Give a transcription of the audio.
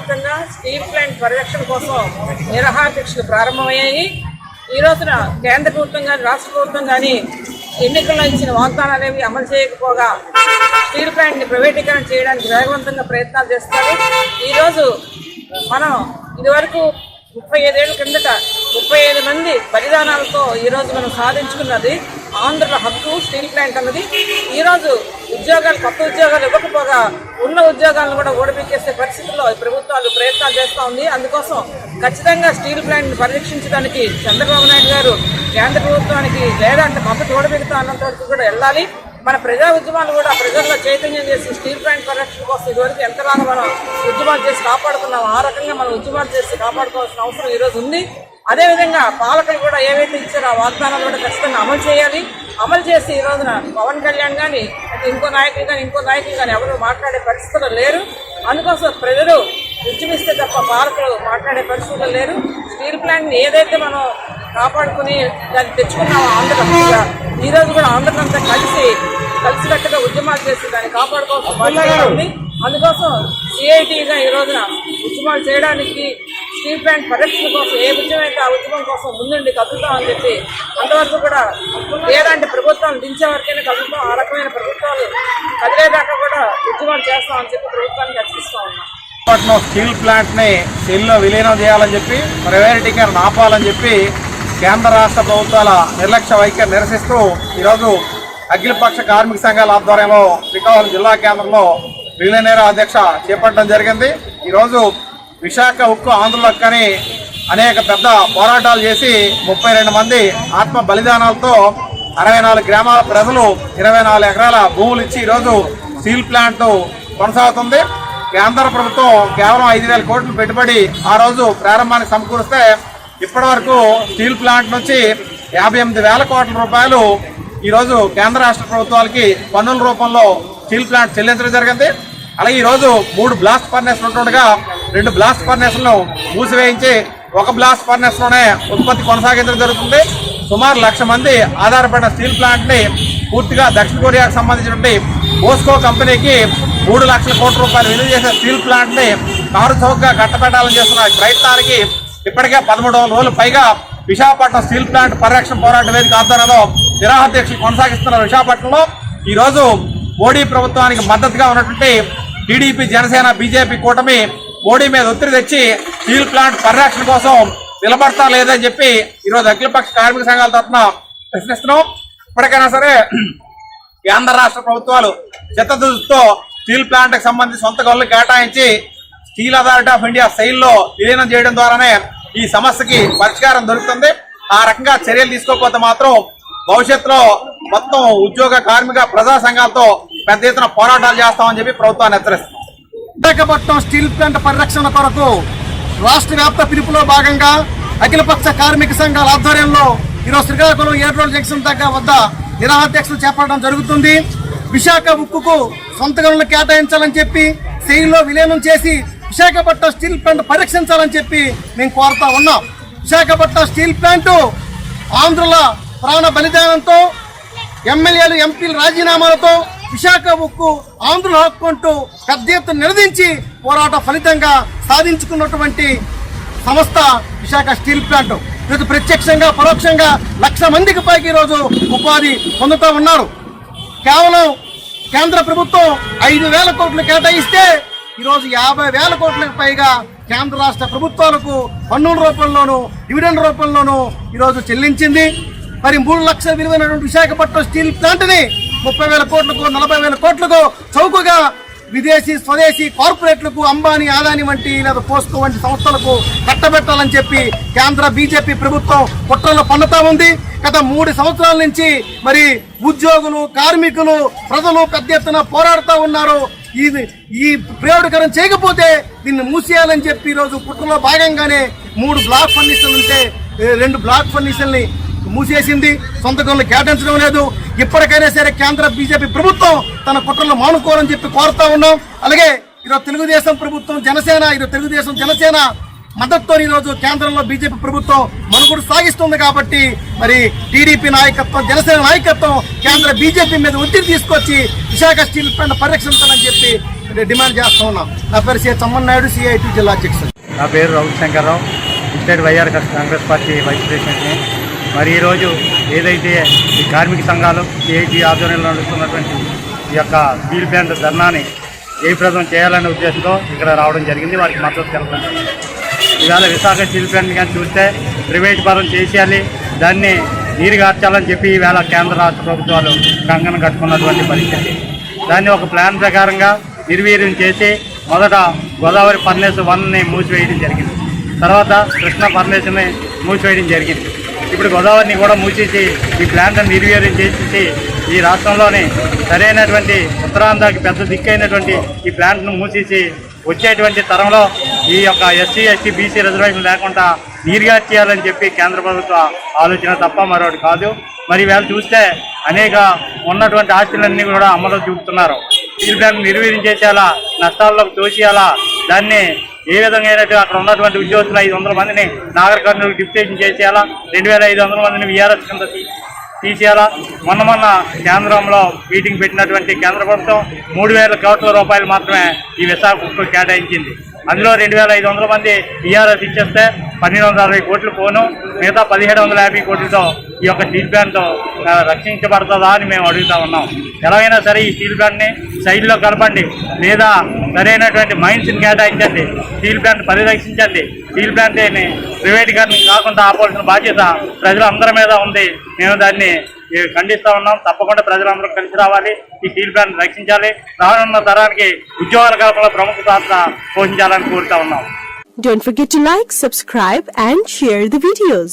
వ్యాప్తంగా steel plant పరిరక్షణ కోసం నిరాహార దీక్షలు ప్రారంభమయ్యాయి. ఈ రోజున కేంద్ర ప్రభుత్వం కానీ రాష్ట్ర ప్రభుత్వం కానీ ఎన్నికల్లో ఇచ్చిన వాగ్దానాలు ఏవి అమలు చేయకపోగా స్టీల్ ప్లాంట్ని ప్రైవేటీకరణ చేయడానికి వేగవంతంగా ప్రయత్నాలు చేస్తారు ఈరోజు మనం ఇదివరకు ముప్పై ఐదేళ్ళ కిందట ముప్పై ఐదు మంది బలిదానాలతో ఈరోజు మనం సాధించుకున్నది ఆంధ్రుల హక్కు స్టీల్ ప్లాంట్ అన్నది. ఈరోజు ఉద్యోగాలు కొత్త ఉద్యోగాలు ఇవ్వకపోగా ఉన్న ఉద్యోగాలను కూడా ఓడిపించేసే పరిస్థితుల్లో ప్రభుత్వాలు ప్రయత్నాలు చేస్తూ ఉంది. అందుకోసం ఖచ్చితంగా స్టీల్ ప్లాంట్ని పరిరక్షించడానికి చంద్రబాబు నాయుడు గారు కేంద్ర ప్రభుత్వానికి లేదంటే మద్దతు ఓడిపెడతా అన్నంత వరకు కూడా వెళ్ళాలి. మన ప్రజా ఉద్యమాలు కూడా ప్రజల్లో చైతన్యం చేసి స్టీల్ ప్లాంట్ పరిరక్షణ కోసం ఇదివరకు ఎంతలాగా మనం ఉద్యమాలు చేసి కాపాడుకున్నాం ఆ రకంగా మనం ఉద్యమాలు చేసి కాపాడుకోవాల్సిన అవసరం ఈరోజు ఉంది. అదేవిధంగా పాలకులు కూడా ఏవైతే ఇచ్చారో ఆ వాగ్దానాలు కూడా ఖచ్చితంగా అమలు చేయాలి. అమలు చేసి ఈ రోజున పవన్ కళ్యాణ్ కానీ ఇంకో నాయకులు కానీ ఇంకో నాయకులు కానీ ఎవరు మాట్లాడే పరిస్థితులు లేరు. అందుకోసం ప్రజలు ఉద్యమిస్తే తప్ప పాలకులు మాట్లాడే పరిస్థితులు లేరు. స్టీల్ ప్లాంట్ని ఏదైతే మనం కాపాడుకుని దాన్ని తెచ్చుకున్నామో ఆంధ్రప్రదేశ్గా ఈ రోజు కూడా ఆంధ్రప్రదేశ్ కలిసి కలిసికట్టుగా ఉద్యమాలు చేసి దాన్ని కాపాడుకోవాల్సిన బాధ్యత ఉంది. అందుకోసం సిఐటిగా ఈ రోజున ఉద్యమాలు చేయడానికి స్టీల్ ప్లాంట్ పరిరక్షణ కోసం ఏ ఉద్యమం ఆ ఉద్యమం కోసం ముందుండి కదులుతామని చెప్పి అంతవరకు కూడా ఏలాంటి ప్రభుత్వాలు దించే వరకైనా కదులుతాం. ఆ రకమైన ప్రభుత్వాలు కదిలేదాకా కూడా ఉద్యమాలు చేస్తామని చెప్పి ప్రభుత్వానికి హెచ్చరిస్తా ఉన్నాం. విశాఖపట్నం స్టీల్ ప్లాంట్ని సెల్లో విలీనం చేయాలని చెప్పి ప్రైవేటీకరణ ఆపాలని చెప్పి కేంద్ర రాష్ట్ర ప్రభుత్వాల నిర్లక్ష్య వైఖరి నిరసిస్తూ ఈరోజు అఖిలపక్ష కార్మిక సంఘాల ఆధ్వర్యంలో శ్రీకాకుళం జిల్లా కేంద్రంలో రిలేనేర అధ్యక్ష చేపట్టడం జరిగింది. ఈరోజు విశాఖ ఉక్కు ఆంధ్రులకు కానీ అనేక పెద్ద పోరాటాలు చేసి ముప్పై రెండు మంది ఆత్మ బలిదానాలతో అరవై నాలుగు గ్రామాల ప్రజలు ఇరవై నాలుగు ఎకరాల భూములు ఇచ్చి ఈరోజు స్టీల్ ప్లాంట్ కొనసాగుతుంది. కేంద్ర ప్రభుత్వం కేవలం ఐదు వేల కోట్లు పెట్టుబడి ఆ రోజు ప్రారంభానికి సమకూరిస్తే ఇప్పటి వరకు స్టీల్ ప్లాంట్ నుంచి యాభై ఎనిమిది వేల కోట్ల రూపాయలు ఈరోజు కేంద్ర రాష్ట్ర ప్రభుత్వాలకి పన్నుల రూపంలో స్టీల్ ప్లాంట్ చెల్లించడం జరిగింది. అలాగే ఈరోజు మూడు బ్లాస్ట్ ఫర్నెస్లు ఉంటుండగా రెండు బ్లాస్ట్ ఫర్నెస్లను మూసివేయించి ఒక బ్లాస్ట్ ఫర్నెస్లోనే ఉత్పత్తి కొనసాగించడం జరుగుతుంది. సుమారు లక్ష మంది ఆధారపడిన స్టీల్ ప్లాంట్ని పూర్తిగా దక్షిణ కొరియాకు సంబంధించినటువంటి పోస్కో కంపెనీకి మూడు లక్షల కోట్ల రూపాయలు విలువ చేసే స్టీల్ ప్లాంట్ని కారు చౌకగా కట్టబెట్టాలని చేస్తున్న ప్రయత్నానికి ఇప్పటికే పదమూడు రోజులు పైగా విశాఖపట్నం స్టీల్ ప్లాంట్ పరిరక్షణ పోరాట వేదిక ఆధ్వర్యంలో నిరాహార కొనసాగిస్తున్న విశాఖపట్నంలో ఈరోజు మోడీ ప్రభుత్వానికి మద్దతుగా ఉన్నటువంటి టీడీపీ జనసేన బీజేపీ కూటమి మోడీ మీద ఒత్తిడి తెచ్చి స్టీల్ ప్లాంట్ పరిరక్షణ కోసం నిలబడతా లేదని చెప్పి ఈరోజు అఖిలపక్ష కార్మిక సంఘాల తరఫున ప్రశ్నిస్తున్నాం. ఇప్పటికైనా సరే కేంద్ర రాష్ట్ర ప్రభుత్వాలు చిత్తదృష్టితో స్టీల్ ప్లాంట్కి సంబంధించి సొంత గనులు కేటాయించి స్టీల్ అథారిటీ ఆఫ్ ఇండియా శైలిలో విలీనం చేయడం ద్వారానే ఈ సమస్యకి పరిష్కారం దొరుకుతుంది. ఆ రకంగా చర్యలు తీసుకోకపోతే మాత్రం భవిష్యత్తులో మొత్తం ఉద్యోగ కార్మిక ప్రజా సంఘాలతో పెద్ద ఎత్తున పోరాటాలు చేస్తామని చెప్పి ప్రభుత్వాన్ని హెచ్చరిస్తుంది విశాఖపట్నం స్టీల్ ప్లాంట్ పరిరక్షణ కొరకు రాష్ట్ర వ్యాప్త పిలుపులో భాగంగా అఖిలపక్ష కార్మిక సంఘాల ఆధ్వర్యంలో ఈరోజు శ్రీకాకుళం ఏడ్రోల్ జంక్షన్ దగ్గర వద్ద నిరాధ్యక్షులు చేపట్టడం జరుగుతుంది. విశాఖ ఉక్కుకు సొంత గనులు కేటాయించాలని చెప్పి సెయిల్లో విలీనం చేసి విశాఖపట్నం స్టీల్ ప్లాంట్ పరీక్షించాలని చెప్పి మేము కోరుతా ఉన్నాం. విశాఖపట్నం స్టీల్ ప్లాంటు ఆంధ్రుల ప్రాణ బలిదానంతో ఎమ్మెల్యేలు ఎంపీల రాజీనామాలతో విశాఖ ఉక్కు ఆంధ్రుల హక్కు అంటూ పెద్ద ఎత్తున నిలదించి పోరాట ఫలితంగా సాధించుకున్నటువంటి సంస్థ విశాఖ స్టీల్ ప్లాంట్. ఈరోజు ప్రత్యక్షంగా పరోక్షంగా లక్ష మందికి పైకి ఈరోజు ఉపాధి పొందుతూ ఉన్నారు. కేవలం కేంద్ర ప్రభుత్వం ఐదు వేల కోట్లు కేటాయిస్తే ఈరోజు యాభై వేల కోట్లకు పైగా కేంద్ర రాష్ట్ర ప్రభుత్వాలకు పన్నుల రూపంలోనూ డివిడెండ్ రూపంలోనూ ఈరోజు చెల్లించింది. మరి మూడు లక్షల విలువైనటువంటి విశాఖపట్నం స్టీల్ ప్లాంట్ని ముప్పై వేల కోట్లకు నలభై వేల కోట్లకు చౌకగా విదేశీ స్వదేశీ కార్పొరేట్లకు అంబానీ ఆదాని వంటి లేదా పోస్కో వంటి సంస్థలకు కట్టబెట్టాలని చెప్పి కేంద్ర బీజేపీ ప్రభుత్వం కుట్రలు పన్నుతా ఉంది. గత మూడు సంవత్సరాల నుంచి మరి ఉద్యోగులు కార్మికులు ప్రజలు పెద్ద ఎత్తున పోరాడుతూ ఉన్నారు. ఇది ఈ ప్రయోజకరం చేయకపోతే దీన్ని మూసేయాలని చెప్పి ఈరోజు కుట్రలో భాగంగానే మూడు బ్లాక్ ఫర్నిషన్లు ఉంటే రెండు బ్లాక్ ఫర్నిషన్ని మూసేసింది. సొంత గనులు కేటాయించడం లేదు. ఇప్పటికైనా సరే కేంద్ర బీజేపీ ప్రభుత్వం తన కుట్రలు మానుకోవాలని చెప్పి కోరుతా ఉన్నాం. అలాగే ఈరోజు తెలుగుదేశం ప్రభుత్వం జనసేన ఈరోజు తెలుగుదేశం జనసేన మద్దతుతో ఈరోజు కేంద్రంలో బీజేపీ ప్రభుత్వం మనుగుడు సాగిస్తుంది కాబట్టి మరి టీడీపీ నాయకత్వం జనసేన నాయకత్వం కేంద్ర బీజేపీ మీద ఒత్తిడి తీసుకొచ్చి విశాఖ స్టీల్ ప్లాంట్ పరిరక్షించాలని చెప్పి డిమాండ్ చేస్తూ ఉన్నాం. నా పేరు సి. చమ్మన్ నాయుడు సిఐటి జిల్లా అధ్యక్షుడు. నా పేరు Ravishankarrao state YR Congress party vice ప్రెసిడెంట్ని. మరి ఈరోజు ఏదైతే ఈ కార్మిక సంఘాలు సిఐటి ఆధ్వర్యంలో నడుస్తున్నటువంటి ఈ యొక్క స్టీల్ ప్లాంట్ ధర్నాని జయప్రదం చేయాలనే ఉద్దేశంతో ఇక్కడ రావడం జరిగింది. వారికి మద్దతు తెలపడం జరిగింది. ఇవాళ విశాఖ స్టీల్ ప్లాంట్ కానీ చూస్తే ప్రైవేట్ పరం చేసేయాలి దాన్ని నీరుగార్చాలని చెప్పి ఈవేళ కేంద్ర రాష్ట్ర ప్రభుత్వాలు కంగన కట్టుకున్నటువంటి పరిస్థితి. దాన్ని ఒక ప్లాన్ ప్రకారంగా నిర్వీర్యం చేసి మొదట గోదావరి పర్నేసు వన్ని మూసివేయడం జరిగింది. తర్వాత కృష్ణ పర్నేసుని మూసివేయడం జరిగింది. ఇప్పుడు గోదావరిని కూడా మూసేసి ఈ ప్లాంట్ను నిర్వీర్యం చేసేసి ఈ రాష్ట్రంలోని సరైనటువంటి ఉత్తరాంధ్రకి పెద్ద దిక్కైనటువంటి ఈ ప్లాంట్ను మూసేసి వచ్చేటువంటి తరంలో ఈ యొక్క ఎస్సీ ఎస్టీ బీసీ రిజర్వేషన్ లేకుండా నీరుగా చేయాలని చెప్పి కేంద్ర ప్రభుత్వ ఆలోచన తప్ప మరొకటి కాదు. మరి వీళ్ళు చూస్తే అనేక ఉన్నటువంటి ఆస్తులన్నీ కూడా అమలు చూపుతున్నారు. స్టీల్ బ్యాంక్ నిర్వీర్యం చేసేలా నష్టాల్లోకి తోసేయాలా దాన్ని ఏ విధంగా అయినట్టు అక్కడ ఉన్నటువంటి ఉద్యోగులు ఐదు వందల మందిని నాగర్ కర్నూలు డిప్యుటేషన్ చేసేయాలా? రెండు వేల ఐదు వందల మందిని విఆర్ఎస్ కింద తీసేయాలా? మొన్న మొన్న కేంద్రంలో మీటింగ్ పెట్టినటువంటి కేంద్ర ప్రభుత్వం మూడు వేల కోట్ల రూపాయలు మాత్రమే ఈ విశాఖకు కేటాయించింది. అందులో రెండు వేల ఐదు వందల మంది టీఆర్ఎస్ ఇచ్చేస్తే పన్నెండు వందల అరవై కోట్లు పోను. మిగతా పదిహేడు వందల యాభై కోట్లతో ఈ యొక్క స్టీల్ ప్లాంట్ రక్షించబడుతుందా అని మేము అడుగుతా ఉన్నాం. ఎలాగైనా సరే ఈ స్టీల్ ప్లాంట్ని సైడ్లో కలపండి. లేదా సరైనటువంటి మైన్స్ని కేటాయించండి. Steel plant పరిరక్షించండి. స్టీల్ ప్లాంట్ని ప్రైవేటీకరణ కాకుండా ఆపాల్సిన బాధ్యత ప్రజలందరి మీద ఉంది. మేము దాన్ని ఖండిస్తూ ఉన్నాం. తప్పకుండా ప్రజలందరూ కలిసి రావాలి. ఈ స్టీల్ ప్లాంట్ రక్షించాలి. రానున్న తరానికి ఉద్యోగాల కల్పనలో ప్రముఖ పాత్ర పోషించాలని కోరుతా ఉన్నాం. Don't forget to like, subscribe and share the videos.